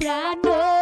প্রাণ বন্ধু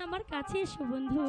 আমার কাছে এসো বন্ধু।